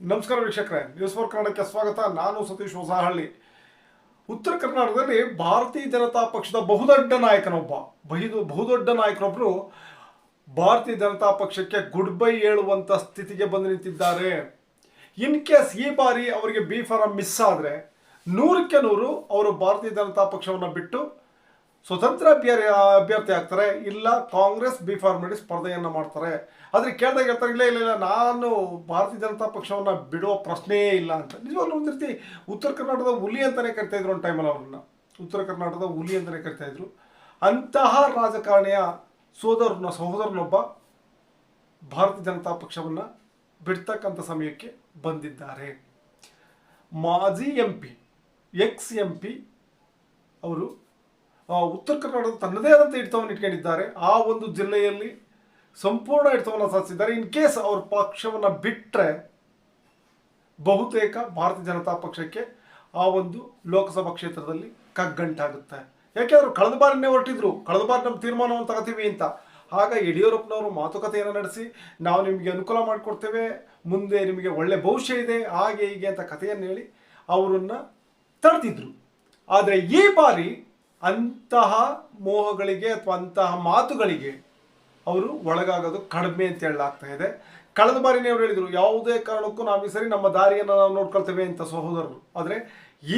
ನಮಸ್ಕಾರ ವೀಕ್ಷಕರೇ news four ಕನ್ನಡಕ್ಕೆ ಸ್ವಾಗತ. ನಾನು ಸತೀಶ್ ಹೊಸಹಳ್ಳಿ. ಉತ್ತರ ಕರ್ನಾಟಕದಲ್ಲಿ ಭಾರತೀಯ ಜನತಾ ಪಕ್ಷದ ಬಹುದೊಡ್ಡ ನಾಯಕನೊಬ್ಬ ಬಹಿದು ಬಹುದೊಡ್ಡ ನಾಯಕರೊಬ್ಬರು ಭಾರತೀಯ ಜನತಾ ಪಕ್ಷಕ್ಕೆ ಗುಡ್ ಬೈ ಹೇಳುವಂಥ ಸ್ಥಿತಿಗೆ ಬಂದು ನಿಂತಿದ್ದಾರೆ. ಇನ್ ಕೇಸ್ ಈ ಬಾರಿ ಅವರಿಗೆ ಬಿ ಫಾರಂ ಮಿಸ್ ಆದರೆ ನೂರಕ್ಕೆ ನೂರು ಅವರು ಭಾರತೀಯ ಜನತಾ ಪಕ್ಷವನ್ನು ಬಿಟ್ಟು ಸ್ವತಂತ್ರ ಅಭ್ಯರ್ಥಿ ಅಭ್ಯರ್ಥಿ ಆಗ್ತಾರೆ, ಇಲ್ಲ ಕಾಂಗ್ರೆಸ್ ಬಿ ಫಾರ್ಮೇಟಿ ಸ್ಪರ್ಧೆಯನ್ನು ಮಾಡ್ತಾರೆ. ಆದರೆ ಕೇಳಿದಾಗ ಹೇಳ್ತಾರೆ, ಇಲ್ಲ ಇಲ್ಲ ಇಲ್ಲ, ನಾನು ಭಾರತೀಯ ಜನತಾ ಪಕ್ಷವನ್ನು ಬಿಡುವ ಪ್ರಶ್ನೆಯೇ ಇಲ್ಲ ಅಂತ. ನಿಜವಾಗ್ಲೂ ಒಂದು ರೀತಿ ಉತ್ತರ ಕರ್ನಾಟಕದ ಹುಲಿ ಅಂತಲೇ ಕರಿತಾ ಇದ್ರು ಒಂದು ಟೈಮಲ್ಲಿ ಅವ್ರನ್ನ. ಉತ್ತರ ಕರ್ನಾಟಕದ ಹುಲಿ ಅಂತಲೇ ಕರಿತಾ ಇದ್ರು. ಅಂತಹ ರಾಜಕಾರಣಿಯ ಸೋದರನ, ಸಹೋದರನೊಬ್ಬ ಭಾರತೀಯ ಜನತಾ ಪಕ್ಷವನ್ನು ಬಿಡ್ತಕ್ಕಂಥ ಸಮಯಕ್ಕೆ ಬಂದಿದ್ದಾರೆ. ಮಾಜಿ M P, ex M P ಅವರು ಉತ್ತರ ಕರ್ನಾಟಕದ ತನ್ನದೇ ಆದಂಥ ಹಿಡಿತವನ್ನು ಇಟ್ಕೊಂಡಿದ್ದಾರೆ. ಆ ಒಂದು ಜಿಲ್ಲೆಯಲ್ಲಿ ಸಂಪೂರ್ಣ ಹಿಡಿತವನ್ನು ಸಾಧಿಸಿದ್ದಾರೆ. ಇನ್ ಕೇಸ್ ಅವ್ರ ಪಕ್ಷವನ್ನು ಬಿಟ್ಟರೆ ಬಹುತೇಕ ಭಾರತೀಯ ಜನತಾ ಪಕ್ಷಕ್ಕೆ ಆ ಒಂದು ಲೋಕಸಭಾ ಕ್ಷೇತ್ರದಲ್ಲಿ ಕಗ್ಗಂಟಾಗುತ್ತೆ. ಯಾಕೆಂದ್ರೆ ಕಳೆದ ಬಾರಿನೇ ಹೊರಟಿದ್ರು. ಕಳೆದ ಬಾರಿ ನಮ್ಮ ತೀರ್ಮಾನವನ್ನು ತಗೋತೀವಿ ಅಂತ. ಆಗ ಯಡಿಯೂರಪ್ಪನವರು ಮಾತುಕತೆಯನ್ನು ನಡೆಸಿ, ನಾವು ನಿಮಗೆ ಅನುಕೂಲ ಮಾಡಿಕೊಡ್ತೇವೆ, ಮುಂದೆ ನಿಮಗೆ ಒಳ್ಳೆ ಭವಿಷ್ಯ ಇದೆ, ಹಾಗೆ ಹೀಗೆ ಅಂತ ಕಥೆಯನ್ನು ಹೇಳಿ ಅವರನ್ನು ತಡೆದಿದ್ರು ಆದರೆ ಈ ಬಾರಿ ಅಂತಹ ಮೋಹಗಳಿಗೆ ಅಥವಾ ಅಂತಹ ಮಾತುಗಳಿಗೆ ಅವರು ಒಳಗಾಗೋದು ಕಡಿಮೆ ಅಂತ ಹೇಳಲಾಗ್ತಾ ಇದೆ. ಕಳೆದ ಬಾರಿನೇ ಅವರು ಹೇಳಿದರು, ಯಾವುದೇ ಕಾರಣಕ್ಕೂ ನಾವು ಈ ಸರಿ ನಮ್ಮ ದಾರಿಯನ್ನು ನಾವು ನೋಡ್ಕೊಳ್ತೇವೆ ಅಂತ ಸಹೋದರರು. ಆದರೆ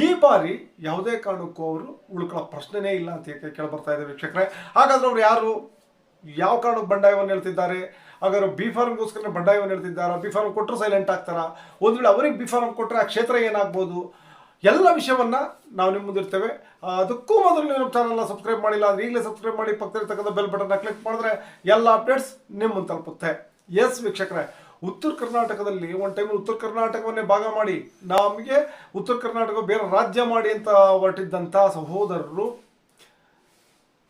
ಈ ಬಾರಿ ಯಾವುದೇ ಕಾರಣಕ್ಕೂ ಅವರು ಉಳ್ಕೊಳ್ಳೋ ಪ್ರಶ್ನೆನೇ ಇಲ್ಲ ಅಂತ ಕೇಳಿ ಬರ್ತಾ ಇದೆ ವೀಕ್ಷಕರೇ. ಹಾಗಾದ್ರೆ ಅವ್ರು ಯಾರು? ಯಾವ ಕಾರಣಕ್ಕೆ ಬಂಡಾಯವನ್ನು ಹೇಳ್ತಿದ್ದಾರೆ? ಹಾಗಾದ್ರೆ ಬಿ ಫಾರ್ಮ್ಗೋಸ್ಕರ ಬಂಡಾಯವನ್ನು ಹೇಳ್ತಿದ್ದಾರಾ? ಬಿ ಫಾರ್ಮ್ ಕೊಟ್ಟರು ಸೈಲೆಂಟ್ ಆಗ್ತಾರಾ? ಒಂದು ವೇಳೆ ಅವರಿಗೆ ಬಿ ಫಾರ್ಮ್ ಕೊಟ್ಟರೆ ಆ ಕ್ಷೇತ್ರ ಏನಾಗ್ಬೋದು? ಎಲ್ಲ ವಿಷಯವನ್ನ ನಾವು ನಿಮ್ಮ ಮುಂದಿರ್ತೇವೆ ಅದಕ್ಕೂ ಮೊದಲು ನೀವು ನಮ್ಮ ಚಾನಲ್ನ ಸಬ್ಸ್ಕ್ರೈಬ್ ಮಾಡಿಲ್ಲ ಅಂದ್ರೆ ಈಗಲೇ ಸಬ್ಸ್ಕ್ರೈಬ್ ಮಾಡಿ ಪಕ್ಕದಲ್ಲಿರ್ತಕ್ಕಂಥ ಬೆಲ್ ಬಟನ್ನ ಕ್ಲಿಕ್ ಮಾಡಿದ್ರೆ ಎಲ್ಲ ಅಪ್ಡೇಟ್ಸ್ ನಿಮ್ಮ ತಲುಪುತ್ತೆ. ಎಸ್ ವೀಕ್ಷಕರೇ, ಉತ್ತರ ಕರ್ನಾಟಕದಲ್ಲಿ ಒಂದು ಟೈಮ್ ಉತ್ತರ ಕರ್ನಾಟಕವನ್ನೇ ಭಾಗ ಮಾಡಿ, ನಮಗೆ ಉತ್ತರ ಕರ್ನಾಟಕ ಬೇರೆ ರಾಜ್ಯ ಮಾಡಿ ಅಂತ ಹೊರಟಿದ್ದಂಥ ಸಹೋದರರು,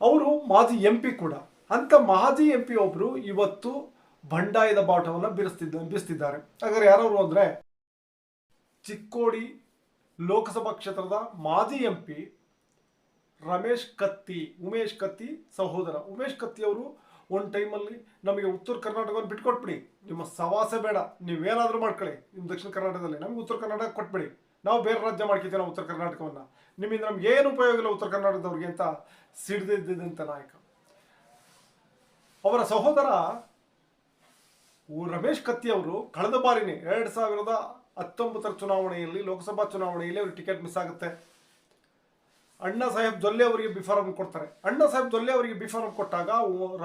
ಅವರು ಮಾಜಿ ಎಂ ಪಿ ಕೂಡ. ಅಂತ ಮಾಜಿ ಎಂ ಪಿ ಒಬ್ಬರು ಇವತ್ತು ಬಂಡಾಯದ ಬಾಟವನ್ನು ಬೀರಿಸ್ತಿದ್ದ, ಬೀರಿಸ್ತಿದ್ದಾರೆ. ಹಾಗಾದ್ರೆ ಯಾರವರು ಅಂದರೆ ಚಿಕ್ಕೋಡಿ ಲೋಕಸಭಾ ಕ್ಷೇತ್ರದ ಮಾಜಿ ಎಂ ರಮೇಶ್ ಕತ್ತಿ, ಉಮೇಶ್ ಕತ್ತಿ ಸಹೋದರ. ಉಮೇಶ್ ಕತ್ತಿ ಅವರು ಒಂದು ಟೈಮಲ್ಲಿ ನಮಗೆ ಉತ್ತರ ಕರ್ನಾಟಕವನ್ನು ಬಿಟ್ಕೊಟ್ಬಿಡಿ. ನಿಮ್ಮ ಸವಾಸ ಬೇಡ. ನೀವೇನಾದರೂ ಮಾಡ್ಕೊಳ್ಳಿ. ನಿಮ್ಮ ದಕ್ಷಿಣ ಕರ್ನಾಟಕದಲ್ಲಿ ನಮಗೆ ಉತ್ತರ ಕರ್ನಾಟಕ ಕೊಟ್ಬಿಡಿ. ನಾವು ಬೇರೆ ರಾಜ್ಯ ಮಾಡ್ಕೊತೀವಿ ನಾವು ಉತ್ತರ ಕರ್ನಾಟಕವನ್ನು. ನಿಮ್ಮಿಂದ ನಮ್ಗೆ ಏನು ಉಪಯೋಗ ಇಲ್ಲ ಉತ್ತರ ಕರ್ನಾಟಕದವ್ರಿಗೆ ಅಂತ ಸಿಡಿದಿದ್ದಂಥ ನಾಯಕ. ಅವರ ಸಹೋದರ ರಮೇಶ್ ಕತ್ತಿ ಅವರು ಕಳೆದ ಬಾರಿನೇ ಎರಡು ಸಾವಿರದ ಹತ್ತೊಂಬತ್ತರ ಚುನಾವಣೆಯಲ್ಲಿ, ಲೋಕಸಭಾ ಚುನಾವಣೆಯಲ್ಲಿ ಅವ್ರಿಗೆ ಟಿಕೆಟ್ ಮಿಸ್ ಆಗುತ್ತೆ. ಅಣ್ಣಾ ಸಾಹೇಬ್ ದೊಲ್ಲೆ ಅವರಿಗೆ ಬಿಫಾರ್ಮ್ ಕೊಡ್ತಾರೆ. ಅಣ್ಣ ಸಾಹೇಬ್ ದೊಲ್ಲೆ ಅವರಿಗೆ ಬಿಫಾರಂ ಕೊಟ್ಟಾಗ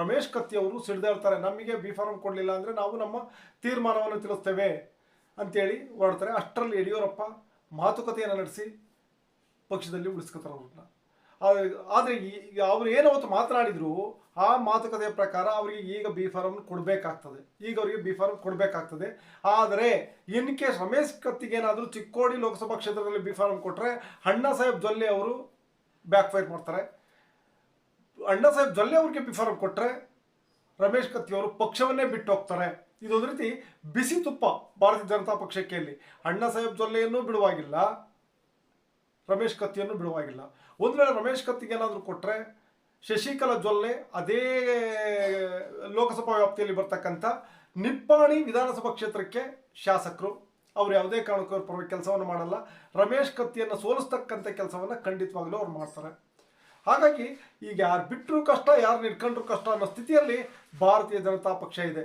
ರಮೇಶ್ ಕತ್ತಿ ಅವರು ಸಿಡ್ದೇಳ್ತಾರೆ ನಮಗೆ ಬಿಫಾರಂ ಕೊಡಲಿಲ್ಲ ಅಂದರೆ ನಾವು ನಮ್ಮ ತೀರ್ಮಾನವನ್ನು ತಿಳಿಸ್ತೇವೆ ಅಂತೇಳಿ ಹೊರಡ್ತಾರೆ ಅಷ್ಟರಲ್ಲಿ ಯಡಿಯೂರಪ್ಪ ಮಾತುಕತೆಯನ್ನು ನಡೆಸಿ ಪಕ್ಷದಲ್ಲಿ ಉಳಿಸ್ಕೊತಾರೆ ಅವ್ರನ್ನ. ಆದರೆ ಅವರು ಏನು ಅವತ್ತು ಮಾತನಾಡಿದ್ರು, ಆ ಮಾತುಕತೆಯ ಪ್ರಕಾರ ಅವರಿಗೆ ಈಗ ಬಿ ಫಾರ್ಮ್ ಕೊಡಬೇಕಾಗ್ತದೆ. ಈಗ ಅವರಿಗೆ ಬಿ ಫಾರ್ಮ್ ಕೊಡಬೇಕಾಗ್ತದೆ. ಆದರೆ ಇನ್ ಕೇಸ್ ರಮೇಶ್ ಕತ್ತಿಗೆ ಏನಾದರೂ ಚಿಕ್ಕೋಡಿ ಲೋಕಸಭಾ ಕ್ಷೇತ್ರದಲ್ಲಿ ಬಿ ಫಾರ್ಮ್ ಕೊಟ್ಟರೆ ಅಣ್ಣ ಸಾಹೇಬ್ ಜೊಲ್ಲೆ ಅವರು ಬ್ಯಾಕ್ ಫೈರ್ ಮಾಡ್ತಾರೆ. ಅಣ್ಣ ಸಾಹೇಬ್ ಜೊಲ್ಲೆ ಅವ್ರಿಗೆ ಬಿ ಫಾರ್ಮ್ ಕೊಟ್ಟರೆ ರಮೇಶ್ ಕತ್ತಿ ಅವರು ಪಕ್ಷವನ್ನೇ ಬಿಟ್ಟು ಹೋಗ್ತಾರೆ. ಇದೊಂದು ರೀತಿ ಬಿಸಿ ತುಪ್ಪ ಭಾರತೀಯ ಜನತಾ ಪಕ್ಷಕ್ಕೆ ಅಣ್ಣಾ ಸಾಹೇಬ್ ಜೊಲ್ಲೆಯನ್ನು ಬಿಡುವಾಗಿಲ್ಲ, ರಮೇಶ್ ಕತ್ತಿಯನ್ನು ಬಿಡುವಾಗಿಲ್ಲ. ಒಂದು ವೇಳೆ ರಮೇಶ್ ಕತ್ತಿಗೆ ಏನಾದರೂ ಕೊಟ್ಟರೆ ಶಶಿಕಲಾ ಜೊಲ್ಲೆ ಅದೇ ಲೋಕಸಭಾ ವ್ಯಾಪ್ತಿಯಲ್ಲಿ ಬರ್ತಕ್ಕಂಥ ನಿಪ್ಪಾಣಿ ವಿಧಾನಸಭಾ ಕ್ಷೇತ್ರಕ್ಕೆ ಶಾಸಕರು, ಅವ್ರು ಯಾವುದೇ ಕಾರಣಕ್ಕೂ ಪರವಾಗಿ ಕೆಲಸವನ್ನು ಮಾಡಲ್ಲ. ರಮೇಶ್ ಕತ್ತಿಯನ್ನು ಸೋಲಿಸ್ತಕ್ಕಂಥ ಕೆಲಸವನ್ನು ಖಂಡಿತವಾಗಲೂ ಅವ್ರು ಮಾಡ್ತಾರೆ. ಹಾಗಾಗಿ ಈಗ ಯಾರು ಬಿಟ್ಟರು ಕಷ್ಟ, ಯಾರು ನಿಡ್ಕೊಂಡ್ರು ಕಷ್ಟ ಅನ್ನೋ ಸ್ಥಿತಿಯಲ್ಲಿ ಭಾರತೀಯ ಜನತಾ ಪಕ್ಷ ಇದೆ.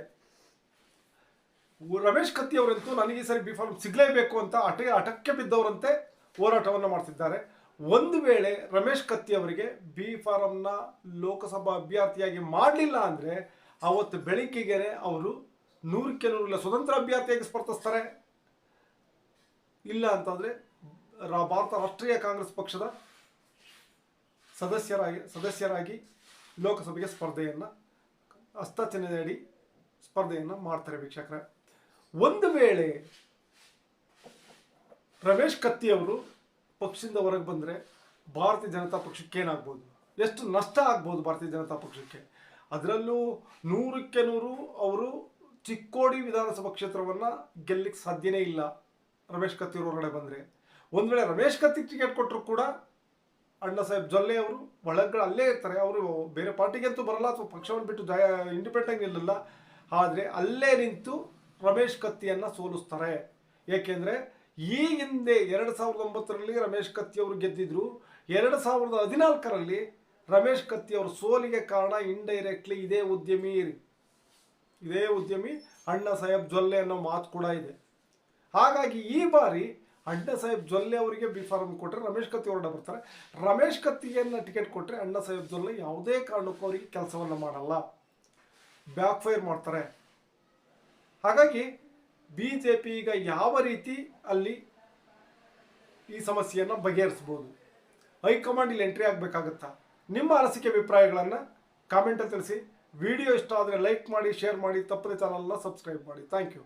ರಮೇಶ್ ಕತ್ತಿ ಅವರಂತೂ ನನಗೆ ಸರಿ ಬಿ ಫಾರ್ಮ್ ಸಿಗಲೇಬೇಕು ಅಂತ ಅಟ ಅಟಕ್ಕೆ ಬಿದ್ದವರಂತೆ ಹೋರಾಟವನ್ನು ಮಾಡ್ತಿದ್ದಾರೆ. ಒಂದು ವೇಳೆ ರಮೇಶ್ ಕತ್ತಿ ಅವರಿಗೆ ಬಿ ಫಾರಂನ ಲೋಕಸಭಾ ಅಭ್ಯರ್ಥಿಯಾಗಿ ಮಾಡಲಿಲ್ಲ ಅಂದರೆ ಅವತ್ತು ಬೆಳಿಗ್ಗೆಗೆ ಅವರು ನೂರು ಇಲ್ಲ, ಸ್ವತಂತ್ರ ಅಭ್ಯರ್ಥಿಯಾಗಿ ಸ್ಪರ್ಧಿಸ್ತಾರೆ. ಇಲ್ಲ ಅಂತಂದರೆ ಭಾರತ ರಾಷ್ಟ್ರೀಯ ಕಾಂಗ್ರೆಸ್ ಪಕ್ಷದ ಸದಸ್ಯರಾಗಿ ಸದಸ್ಯರಾಗಿ ಲೋಕಸಭೆಗೆ ಸ್ಪರ್ಧೆಯನ್ನು ಹಸ್ತಚನೆಯಡಿ ಸ್ಪರ್ಧೆಯನ್ನು ಮಾಡ್ತಾರೆ ವೀಕ್ಷಕರೇ. ಒಂದು ವೇಳೆ ರಮೇಶ್ ಕತ್ತಿ ಅವರು ಪಕ್ಷದಿಂದ ಹೊರಗೆ ಬಂದರೆ ಭಾರತೀಯ ಜನತಾ ಪಕ್ಷಕ್ಕೆ ಏನಾಗ್ಬೋದು? ಎಷ್ಟು ನಷ್ಟ ಆಗ್ಬೋದು ಭಾರತೀಯ ಜನತಾ ಪಕ್ಷಕ್ಕೆ? ಅದರಲ್ಲೂ ನೂರಕ್ಕೆ ನೂರು ಅವರು ಚಿಕ್ಕೋಡಿ ವಿಧಾನಸಭಾ ಕ್ಷೇತ್ರವನ್ನು ಗೆಲ್ಲಕ್ಕೆ ಸಾಧ್ಯನೇ ಇಲ್ಲ ರಮೇಶ್ ಕತ್ತಿ ಅವರು ಹೊರಗಡೆ ಬಂದರೆ. ಒಂದು ವೇಳೆ ರಮೇಶ್ ಕತ್ತಿ ಟಿಕೆಟ್ ಕೊಟ್ಟರು ಕೂಡ ಅಣ್ಣ ಸಾಹೇಬ್ ಜೊಲ್ಲೆ ಅವರು ಒಳಗಡೆ ಅಲ್ಲೇ ಇರ್ತಾರೆ. ಅವರು ಬೇರೆ ಪಾರ್ಟಿಗಂತೂ ಬರಲ್ಲ ಅಥವಾ ಪಕ್ಷವನ್ನು ಬಿಟ್ಟು ಜಯ ಇಂಡಿಪೆಂಡೆಂಟ್ ನಿಲ್ಲಲ್ಲ. ಆದರೆ ಅಲ್ಲೇ ನಿಂತು ರಮೇಶ್ ಕತ್ತಿಯನ್ನು ಸೋಲಿಸ್ತಾರೆ. ಏಕೆಂದರೆ ಈ ಹಿಂದೆ ಎರಡು ಸಾವಿರದ ಒಂಬತ್ತರಲ್ಲಿ ರಮೇಶ್ ಕತ್ತಿ ಅವರು ಗೆದ್ದಿದ್ರು. ಎರಡು ಸಾವಿರದ ಹದಿನಾಲ್ಕರಲ್ಲಿ ರಮೇಶ್ ಕತ್ತಿ ಅವರ ಸೋಲಿಗೆ ಕಾರಣ ಇಂಡೈರೆಕ್ಟ್ಲಿ ಇದೇ ಉದ್ಯಮಿ ಇದೇ ಉದ್ಯಮಿ ಅಣ್ಣ ಸಾಹೇಬ್ ಜೊಲ್ಲೆ ಅನ್ನೋ ಮಾತು ಕೂಡ ಇದೆ. ಹಾಗಾಗಿ ಈ ಬಾರಿ ಅಣ್ಣ ಸಾಹೇಬ್ ಜೊಲ್ಲೆ ಅವರಿಗೆ ಬಿ ಫಾರ್ಮ್ ಕೊಟ್ಟರೆ ರಮೇಶ್ ಕತ್ತಿ ಹೊರಡ ಬರ್ತಾರೆ. ರಮೇಶ್ ಕತ್ತಿಗೆನ್ನ ಟಿಕೆಟ್ ಕೊಟ್ಟರೆ ಅಣ್ಣ ಸಾಹೇಬ್ ಜೊಲ್ಲೆ ಯಾವುದೇ ಕಾರಣಕ್ಕೂ ಅವರಿಗೆ ಕೆಲಸವನ್ನು ಮಾಡಲ್ಲ. ಬ್ಯಾಕ್ ಫೈರ್ ಮಾಡ್ತಾರೆ. ಹಾಗಾಗಿ ಬಿ ಜೆ ಪಿ ಈಗ ಯಾವ ರೀತಿ ಅಲ್ಲಿ ಈ ಸಮಸ್ಯೆಯನ್ನು ಬಗೆಹರಿಸ್ಬೋದು? ಹೈಕಮಾಂಡ್ ಇಲ್ಲಿ ಎಂಟ್ರಿ ಆಗಬೇಕಾಗುತ್ತಾ? ನಿಮ್ಮ ಅನಿಸಿಕೆ ಅಭಿಪ್ರಾಯಗಳನ್ನು ಕಾಮೆಂಟಲ್ಲಿ ತಿಳಿಸಿ. ವಿಡಿಯೋ ಇಷ್ಟ ಆದರೆ ಲೈಕ್ ಮಾಡಿ ಶೇರ್ ಮಾಡಿ, ತಪ್ಪದೆ ಚಾನಲ್ನ ಸಬ್ಸ್ಕ್ರೈಬ್ ಮಾಡಿ. Thank you